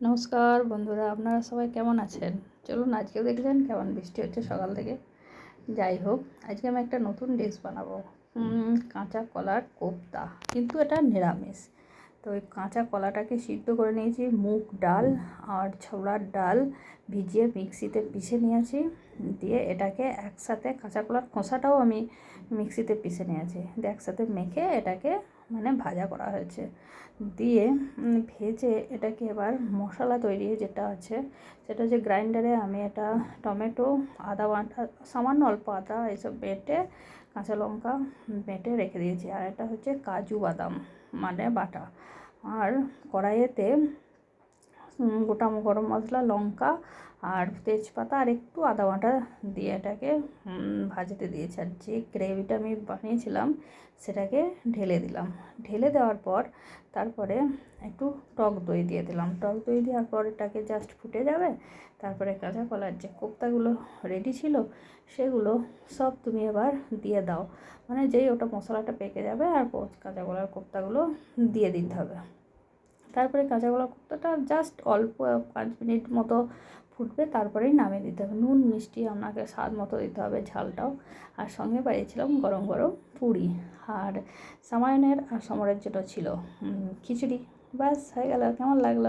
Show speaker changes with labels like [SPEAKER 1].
[SPEAKER 1] নমস্কার বন্ধুরা, আপনারা সবাই কেমন আছেন? চলুন আজকেও দেখলেন কেমন বৃষ্টি হচ্ছে সকাল থেকে। যাই হোক, আজকে আমি একটা নতুন ডিশ বানাবো। কাঁচা কলার কোপ্তা। কিন্তু এটা নিরামিষ। তো ওই কাঁচা কলাটাকে সিদ্ধ করে নিয়েছি, মুগ ডাল আর ছোলার ডাল ভিজিয়ে মিক্সিতে পিষে নিয়েছি। দিয়ে এটাকে একসাথে, কাঁচা কলার খোসাটাও আমি মিক্সিতে পিষে নিয়েছি। দিয়ে একসাথে মেখে এটাকে মানে ভাজা করা হয়েছে। দিয়ে ভেজে এটাকে এবার মশলা তৈরি যেটা আছে, সেটা হচ্ছে গ্রাইন্ডারে আমি এটা টমেটো, আদা বাটা, সামান্য অল্প আদা এসব বেটে, কাঁচা লঙ্কা বেটে রেখে দিয়েছি। আর এটা হচ্ছে কাজু বাদাম মানে বাটা। আর কড়াইয়েতে গোটা গরম মশলা, লঙ্কা আর তেজপাতা আর একটু আদা বাটা দিয়ে এটাকে ভাজতে দিয়েছি। আর যে গ্রেভিটা আমি বানিয়েছিলাম, সেটাকে ঢেলে দিলাম। ঢেলে দেওয়ার পর তারপরে একটু টক দই দিয়ে দিলাম। টক দই দেওয়ার পর এটাকে জাস্ট ফুটে যাবে। তারপরে কাঁচা কলার যে কোপ্তাগুলো রেডি ছিল, সেগুলো সব তুমি এবার দিয়ে দাও। মানে যেই ওটা মশলাটা পেকে যাবে আর কাঁচা কলার কোপ্তাগুলো দিয়ে দিতে হবে। তারপরে কাঁচা কলা কোপ্তাটা জাস্ট অল্প পাঁচ মিনিট মতো ফুটবে, তারপরেই নামিয়ে দিতে হবে। নুন, মিষ্টি আপনাকে স্বাদ মতো দিতে হবে ঝালটাও। আর সঙ্গে বাড়িয়েছিলাম গরম গরম পুরি আর সামায়নের আর সমরের যেটা ছিল খিচুড়ি। ব্যাস, হয়ে গেল। কেমন লাগল?